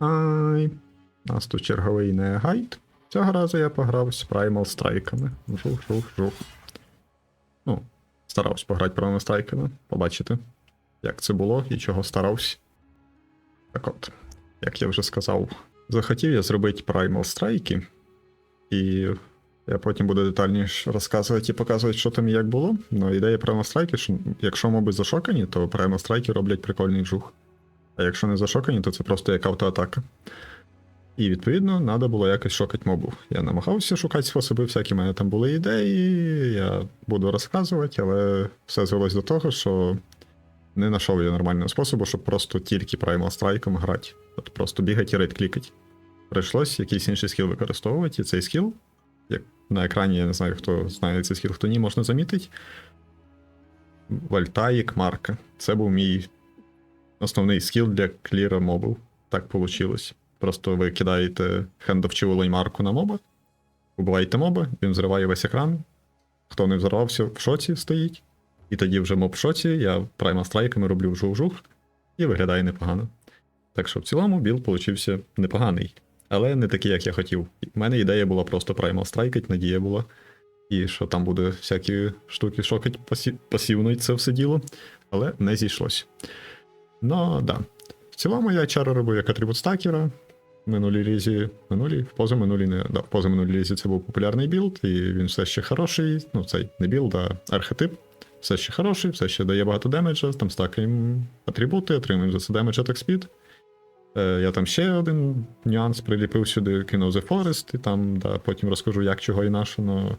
Ай. У нас тут черговий не гайд. Цього разу я пограв з Primal страйками. Жух, жух, жух. Ну, старався пограти Primal страйками, побачите, як це було і чого старався. Так от, як я вже сказав, захотів я зробити Primal страйки, і я потім буду детальніше розказувати і показувати, що там і як було. Ну, ідея Primal страйки, що якщо моби зашокані, то Primal страйки роблять прикольний жух. А якщо не зашокані, то це просто як автоатака. І відповідно треба було якось шокати мобів. Я намагався шукати способи, всякі в мене там були ідеї, я буду розказувати, але все звелось до того, що не знайшов я нормального способу, щоб просто тільки Primal страйком грати. От просто бігати і рейд клікати. Прийшлось якийсь інший скіл використовувати, і цей скіл, як на екрані, я не знаю, хто знає цей скіл, хто ні, можна замітити. Вольтаїк Марка. Це був мій основний скіл для кліра мобів. Так вийшло. Просто ви кидаєте хендовчиву марку на моба, вбиваєте моба, він взриває весь екран. Хто не взорвався, в шоці стоїть. І тоді вже моб в шоці, я прайма страйками роблю жух-жух, і виглядає непогано. Так що в цілому білд получився непоганий, але не такий, як я хотів. У мене ідея була просто праймал страйкать, надія була. І що там буде всякі штуки шокать пасі... пасівно і це все діло, але не зійшлось. Ну, да. В цілому я чару робив як атрибут стакера. Минулій лізі, минулій, в позаминулій не да, позаминулій лізі це був популярний білд, і він все ще хороший. Ну, цей не білд, а архетип. Все ще хороший, все ще дає багато демеджа, там стакаємо атрибути, отримуємо за це демедж Attack Speed. Е, я там ще один нюанс приліпив сюди, кинув The Forest, і там да, потім розкажу, як, чого і на що. Но...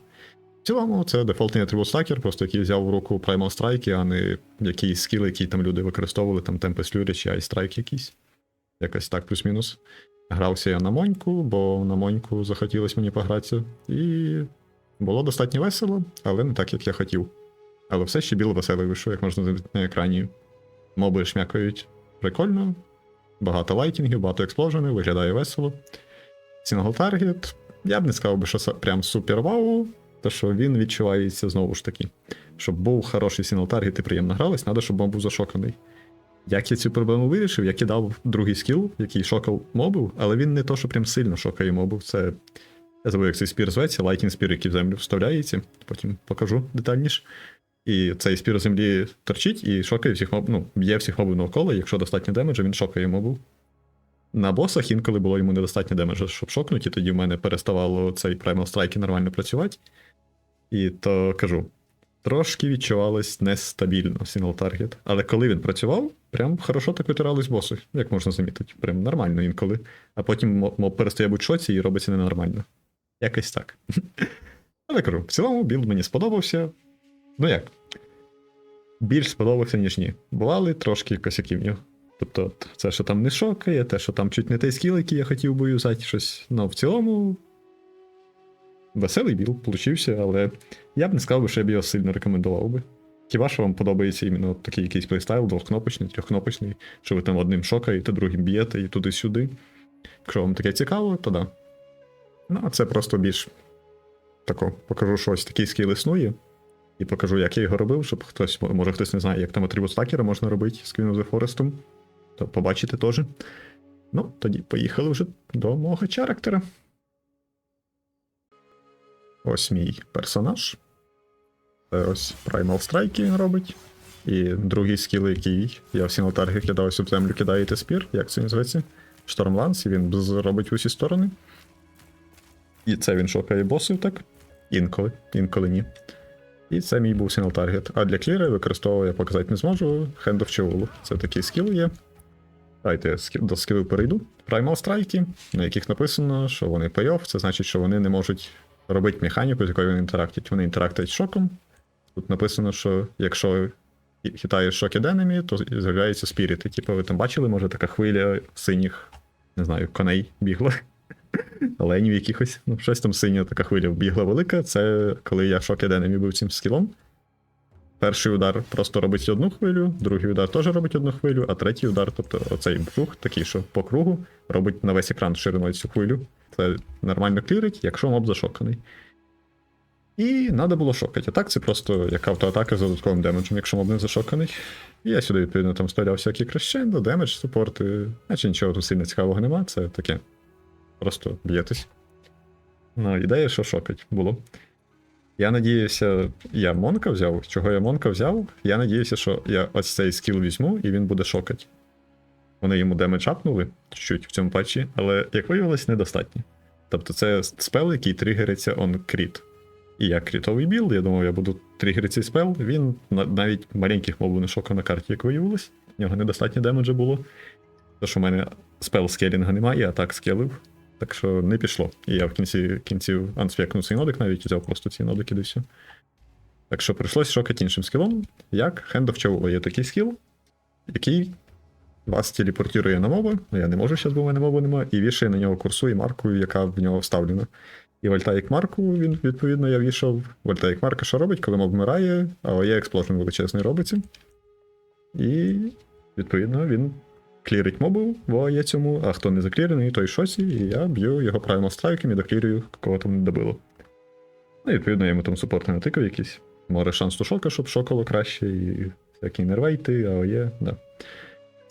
В цілому, це дефолтний атрибут стакер, просто який взяв в руку Primal Strike, а не якийсь скіл, який там люди використовували, там Tempest Fury чи Ice Strike якийсь. Якось так, плюс-мінус. Грався я на Моньку, бо на Моньку захотілося мені погратися. І було достатньо весело, але не так, як я хотів. Але все ще біло веселий вийшов, як можна замітити на екрані. Моби шмякають прикольно, багато лайтінгів, багато експложенів, виглядає весело. Сінгл таргет. Я б не сказав би, що прям супер вау, то що він відчувається знову ж таки. Щоб був хороший сінгл таргет і приємно гралось, треба, щоб моб був зашоканий. Як я цю проблему вирішив, я кидав другий скіл, який шокав мобів, але він не то, що прям сильно шокає мобів. Це. Я забув, як цей спір зветься, лайтінг спір, який в землю вставляється, потім покажу детальніше. І цей спір землі торчить і шокає всіх моб, ну, б'є всіх мобів навколо, якщо достатньо демеджа, він шокає мобів. На босах інколи було йому недостатньо демеджа, щоб шокнути, і тоді в мене переставало цей Primal Strike нормально працювати. І то кажу, трошки відчувалось нестабільно сингл таргет. Але коли він працював, прям хорошо так витирались боси, як можна замітити. Прям нормально інколи. А потім мо- моб перестає бути шоці і робиться ненормально. Якось так. Але кажу, в цілому білд мені сподобався. Ну як? Більш сподобався, ніж ні. Бували трошки косяків в нього. Тобто, це, що там не шокає, те, що там чуть не той скіл, який я хотів би юзати, щось. Ну, в цілому. Веселий білд получився, але я б не сказав що я б його сильно рекомендував би. Хіба що вам подобається іменно такий якийсь плейстайл, двохкнопочний, трьохкнопочний, що ви там одним шокаєте, другим б'єте і туди-сюди. Якщо вам таке цікаво, то да. Ну, а це просто більш тако, покажу, що ось такий скіл існує. І покажу, як я його робив, щоб хтось, може хтось не знає, як там атрибут стакера можна робити з Queen of the Forest, то побачите теж. Ну, тоді поїхали вже до мого характера. Ось мій персонаж. Це ось Primal Strike робить. І другий скіл, який я в сінотаргі кидав ось в землю, кидаєте спір, як це називається? Штормланс, і він бз робить в усі сторони. І це він шокає босів, так? Інколи, інколи ні. І це мій був сингл таргет. А для кліра використовую я показати не зможу. Hand of Chivalry. Це такий скіл є. Давайте я до скілів перейду. Primal страйки, на яких написано, що вони payoff, це значить, що вони не можуть робити механіку, з якою вони інтерактять. Вони інтерактять з шоком. Тут написано, що якщо хитаєш шок enemy, то з'являються спіріти. Типу, ви там бачили, може, така хвиля синіх, не знаю, коней бігла. Оленів якихось. Ну, щось там синя така хвиля бігла велика. Це коли я шок enemy був цим скілом. Перший удар просто робить одну хвилю, другий удар теж робить одну хвилю, а третій удар, тобто оцей бжух, такий, що по кругу, робить на весь екран шириною цю хвилю. Це нормально клірить, якщо моб зашоканий. І треба було шокати. А так це просто як автоатака з додатковим демеджем, якщо моб не зашоканий. І я сюди, відповідно, там вставляв всякі крещендо, демедж, супорти. Наче нічого тут сильно цікавого нема, це таке. Просто б'єтесь. Ну, ідея, що шокать було. Я надіявся, я Монка взяв. Чого я Монка взяв? Я надіявся, що я ось цей скіл візьму і він буде шокать. Вони йому демедж апнули чуть-чуть в цьому патчі, але, як виявилось, недостатньо. Тобто це спел, який тригериться on кріт. І як крітовий білд, я думав, я буду тригерити цей спел, він навіть маленьких мобів не шокав на карті, як виявилось. В нього недостатньо демеджа було. Тому що в мене спел скелінга немає, я так скелив. Так що не пішло. І я в кінці кінців анспекнув цей нодик, навіть взяв просто ці нодики і. Так що прийшлось шокати іншим скілом, як Hand of Chow є такий скіл, який вас телепортує на моби. Ну я не можу зараз, бо в мене моби немає, і вішає на нього курсу і марку, яка в нього вставлена. І Вольтаїк Марку, він, відповідно, я вішав. Вольтаїк Марка що робить, коли моб вмирає, а є експложен величезний робиться. І, відповідно, він клірить мобу в є цьому, а хто не заклірений, той шосі, і я б'ю його правильно страйком і доклірюю, кого там не добило. Ну, і відповідно, я йому там супорти натикав якісь. Може шанс до шока, щоб шокало краще, і всякі нервейти, а є, да.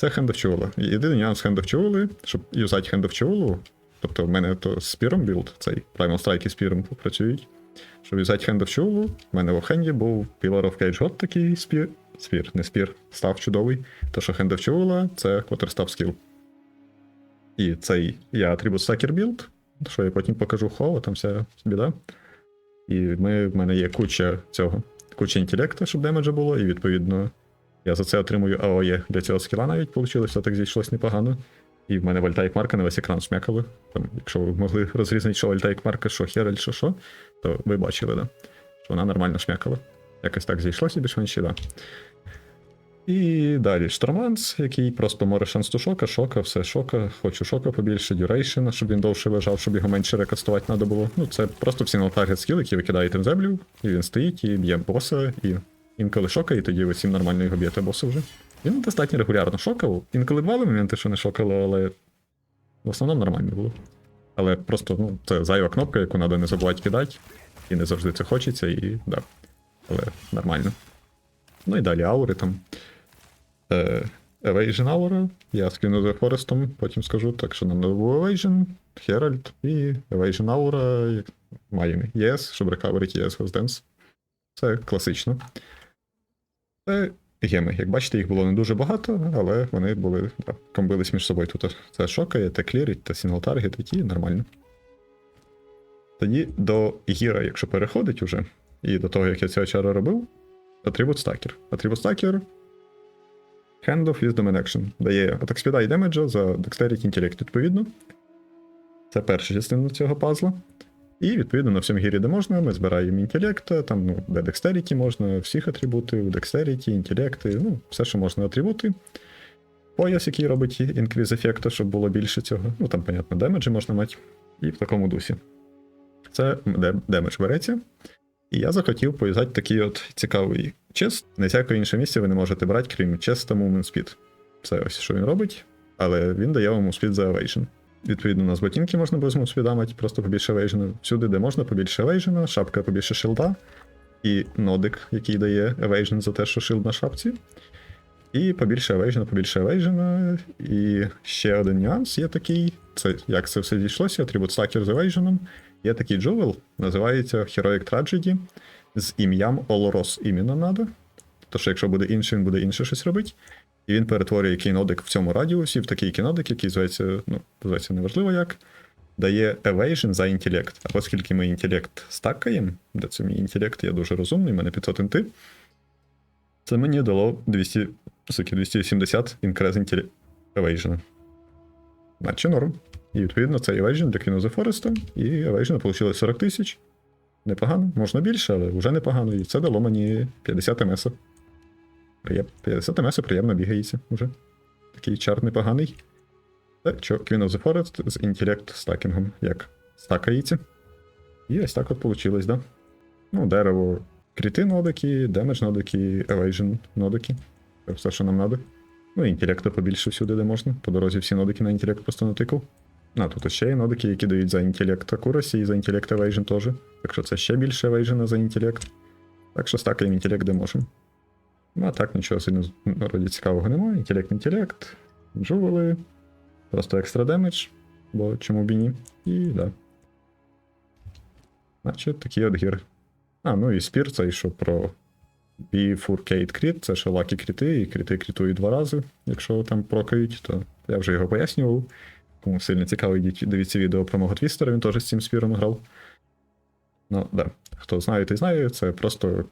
Це Hand of Chivola. Єдиний нюанс Hand of Chivola, щоб юзати Hand of Chivola, тобто в мене то з білд, цей Primal Strike і спіром працюють. Щоб юзати Hand of Chivola, в мене в хенді був Pillar of Cage God такий спір. Спір, не спір, став чудовий. То, що Hand of Chivola — це Quarterstaff скіл. І цей я атрибут Sucker Build, що я потім покажу хова, там вся біда. І ми, в мене є куча цього, куча інтелекту, щоб демеджа було, і відповідно я за це отримую АОЄ для цього скіла навіть вийшло, так зійшлось непогано. І в мене вольтайк марка на весь екран шмякали. Там, якщо ви могли розрізнити, що вольтайк марка, що Хераль, що що, то ви бачили, да? що вона нормально шмякала. Якось так зійшлося більш-менш, да. І далі Шторманс, який просто море шанс до шока, шока, все шока, хочу шока побільше, дюрейшена, щоб він довше лежав, щоб його менше рекастувати треба було. Ну, це просто всі таргет скіл, які ви кидаєте в землю, і він стоїть і б'є боса, і інколи шока, і тоді ви нормально його б'єте боса вже. Він достатньо регулярно шокав. Інколи бували моменти, що не шокало, але в основному нормально було. Але просто, ну, це зайва кнопка, яку треба не забувати кидати, і не завжди це хочеться, і да. Але нормально. Ну і далі аури там. Е, Evasion Aura. Я скину за Форестом, потім скажу. Так що нам був Evasion, Herald і Evasion Aura як- маємо ЄС, щоб рекаверити ЄС Dance. Це класично. Геми. Як бачите, їх було не дуже багато, але вони були да, комбились між собою. Тут це шокає, те клірить, та сінгл таргет, які нормально. Тоді до Гіра, якщо переходить уже, і до того, як я цього чара робив, атрибут стакер. Атрибут стакер Hand of Wisdom and Action. Дає атак спіда і демеджа за Dexterity Intellect, відповідно. Це перша частина цього пазла. І, відповідно, на всьому гірі, де можна, ми збираємо інтелекта, там, ну, де Dexterity можна, всіх атрибутів, Dexterity, інтелекти, ну, все, що можна атрибути. Пояс, який робить інквіз ефекту, щоб було більше цього. Ну, там, понятно, демеджі можна мати. І в такому дусі. Це демедж береться. І я захотів пов'язати такий от цікавий чест. На всяке інше місце ви не можете брати, крім честа Movement Speed. Це ось що він робить, але він дає вам speed за Evasion. Відповідно, у нас ботинки можна без мувспіда мати, просто побільше Evasion. Всюди, де можна, побільше Evasion, шапка побільше шилда. І нодик, який дає Evasion за те, що шилд на шапці. І побільше Evasion, побільше Evasion. І ще один нюанс є такий. Це як це все зійшлося, атрибут Sucker з Evasion. Є такий джувел, називається Heroic Tragedy з ім'ям Олорос іменно надо. То що якщо буде інший, він буде інше щось робити. І він перетворює кінодик в цьому радіусі в такий кінодик, який зветься, ну, зветься неважливо як. Дає evasion за інтелект. А оскільки ми інтелект стакаємо, де це мій інтелект, я дуже розумний, в мене 500 інти. Це мені дало 200, скільки, 270 інкрез інтелект evasion. Наче норм. І відповідно це evasion для of the Forest, і evasion вийшло 40 тисяч. Непогано, можна більше, але вже непогано. І це дало мені 50 МС. Приєм... 50 МС приємно бігається вже. Такий чар непоганий. Це що, Queen of the Forest з інтелект стакінгом, як стакається. І ось так от вийшло, да? Ну, дерево, кріти нодики, демедж нодики, evasion нодики. Це все, що нам треба. Ну, і інтелекту побільше всюди, де можна. По дорозі всі нодики на інтелект просто натикав. А, тут ще є нодики, які дають за інтелект accuracy і за інтелект evasion теж. Так що це ще більше evasion за інтелект. Так що стакаємо інтелект де можемо. Ну, а так нічого сильно вроді цікавого немає. Інтелект, інтелект, джувели, просто екстра демедж, бо чому б і ні. І да. Значить, такий от гір. А, ну і спір цей, що про Bifurcate кріт, це ще лакі кріти, і кріти крітують два рази, якщо там прокають, то я вже його пояснював. Кому сильно цікаво, йдіть дивіться відео про мого твістера, він теж з цим спіром грав. Ну, да. Хто знає, той знає, це просто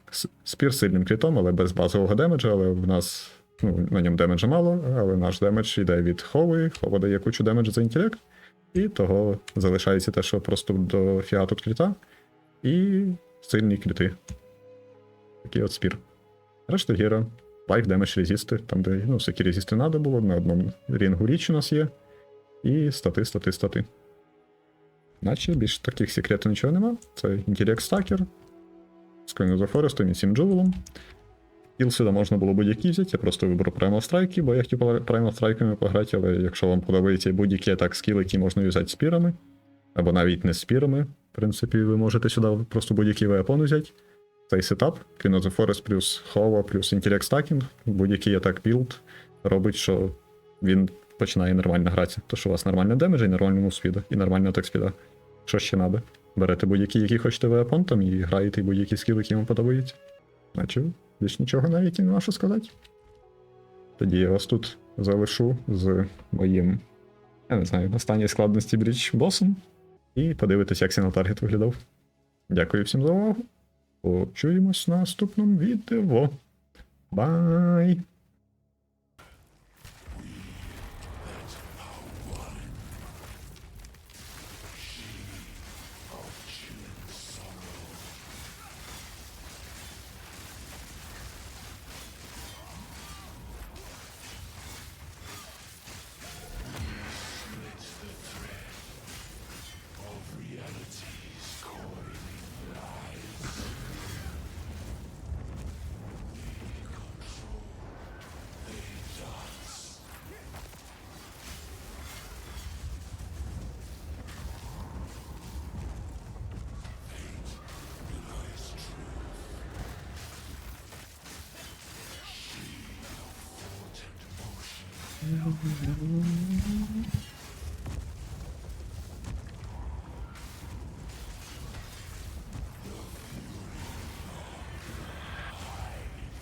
спір з сильним крітом, але без базового демеджа, але в нас ну, на ньому демеджа мало, але наш демедж йде від хови, хова дає кучу демеджа за інтелект, і того залишається те, що просто до фіату кріта, і сильні кріти. Такий от спір. Решта гіра. Life damage резисти, там, де ну, всякі резисти треба було, на одному рінгу річ у нас є. І стати, стати, стати. Наче більш таких секретів нічого нема. Це інтелект стакер. З Coin of the Forest і 7 джувелом. Кіл сюди можна було будь-який взяти, я просто вибрав Primal Strike, бо я хотів Primal Strike пограти, але якщо вам подобається будь-який атак скіл, які можна юзати спірами, або навіть не спірами, в принципі, ви можете сюди просто будь-який веапон взяти. Цей сетап, Queen of the Forest плюс Хова плюс інтелект стакінг, будь-який атак білд робить, що він починає нормально гратися. То що у вас нормальний демедж і нормальний мув спіда, і нормальний атак спіда. Що ще треба? Берете будь-який, який хочете веапон там, і граєте будь-які скіл, які вам подобаються. Наче більш нічого навіть і нема що сказати. Тоді я вас тут залишу з моїм, я не знаю, останньої складності бріч босом. І подивитись, як Сінал Таргет виглядав. Дякую всім за увагу. Почуємось в наступному відео. Бай!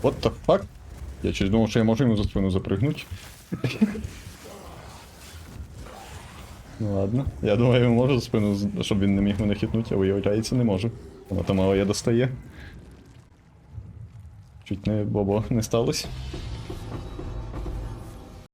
What the fuck? Я щось думав, що я йому за спину запригнути. Ну ладно. Я думаю, я можу за спину, щоб він не міг мене хитнути, а виявляється, не можу. Воно там я достає. Чуть не бобо не сталося.